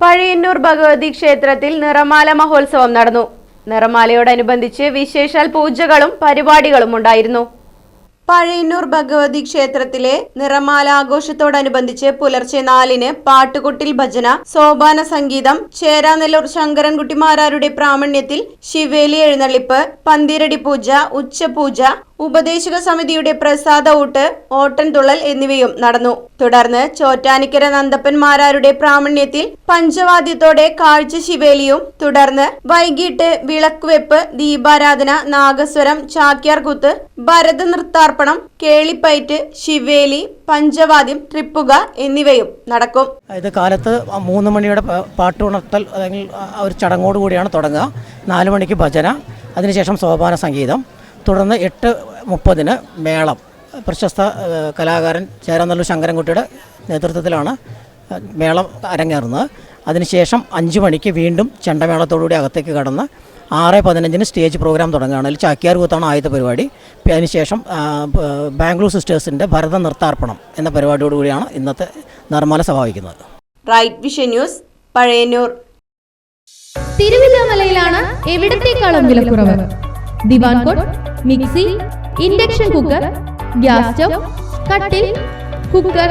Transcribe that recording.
പഴയന്നൂർ ഭഗവതി ക്ഷേത്രത്തിൽ നിറമാല മഹോത്സവം നടന്നു. നിറമാലയോടനുബന്ധിച്ച് വിശേഷാൽ പൂജകളും പരിപാടികളും ഉണ്ടായിരുന്നു. പഴയന്നൂർ ഭഗവതി ക്ഷേത്രത്തിലെ നിറമാലാഘോഷത്തോടനുബന്ധിച്ച് പുലർച്ചെ നാലിന് പാട്ടുകൊട്ടിൽ ഭജന സോപാന സംഗീതം ചേരാനെല്ലൂർ ശങ്കരൻകുട്ടിമാരാരുടെ പ്രാമണ്യത്തിൽ ശിവേലി എഴുന്നള്ളിപ്പ് പന്തിരടി പൂജ ഉച്ചപൂജ ഉപദേശക സമിതിയുടെ പ്രസാദ ഊട്ട് ഓട്ടൻതുള്ളൽ എന്നിവയും നടന്നു. തുടർന്ന് ചോറ്റാനിക്കര നന്ദപ്പൻമാരാരുടെ പ്രാമണ്യത്തിൽ പഞ്ചവാദ്യത്തോടെ കാഴ്ച ശിവേലിയും തുടർന്ന് വൈകിട്ട് വിളക്കുവെപ്പ് ദീപാരാധന നാഗസ്വരം ചാക്യാർകൂത്ത് ഭരത നൃത്താർപ്പണം കേളിപ്പയറ്റ് ശിവേലി പഞ്ചവാദ്യം ട്രിപ്പുക എന്നിവയും നടക്കും. അതായത് കാലത്ത് മൂന്ന് മണിയുടെ പാട്ടുണർത്തൽ അല്ലെങ്കിൽ ഒരു ചടങ്ങോട് കൂടിയാണ് തുടങ്ങുക. നാല് മണിക്ക് ഭജന അതിനുശേഷം സോപാന സംഗീതം തുടർന്ന് എട്ട് മുപ്പതിന് മേളം. പ്രശസ്ത കലാകാരൻ ചേരാനല്ലൂർ ശങ്കരൻകുട്ടിയുടെ നേതൃത്വത്തിലാണ് മേളം അരങ്ങേറുന്നത്. അതിനുശേഷം അഞ്ച് മണിക്ക് വീണ്ടും ചെണ്ടമേളത്തോടുകൂടി അകത്തേക്ക് കടന്ന് ആറ് പതിനഞ്ചിന് സ്റ്റേജ് പ്രോഗ്രാം തുടങ്ങുകയാണ്. അതിൽ ചാക്യാർ കൂത്താണ് ആദ്യത്തെ പരിപാടി. അതിനുശേഷം ബാംഗ്ലൂർ സിസ്റ്റേഴ്സിന്റെ ഭരത നൃത്താർപ്പണം എന്ന പരിപാടിയോടുകൂടിയാണ് ഇന്നത്തെ നിർമ്മാല സഭാവിക്കുന്നത് റൈറ്റ് വിഷൻ ന്യൂസ് പഴയന്നൂർ. തിരുവില്ലാമലയിലാണ് എവിടത്തേക്കാളും വിലക്കുറവ്? Divan cot mixie induction cooker gas stove കട്ടിൽ കുക്കർ.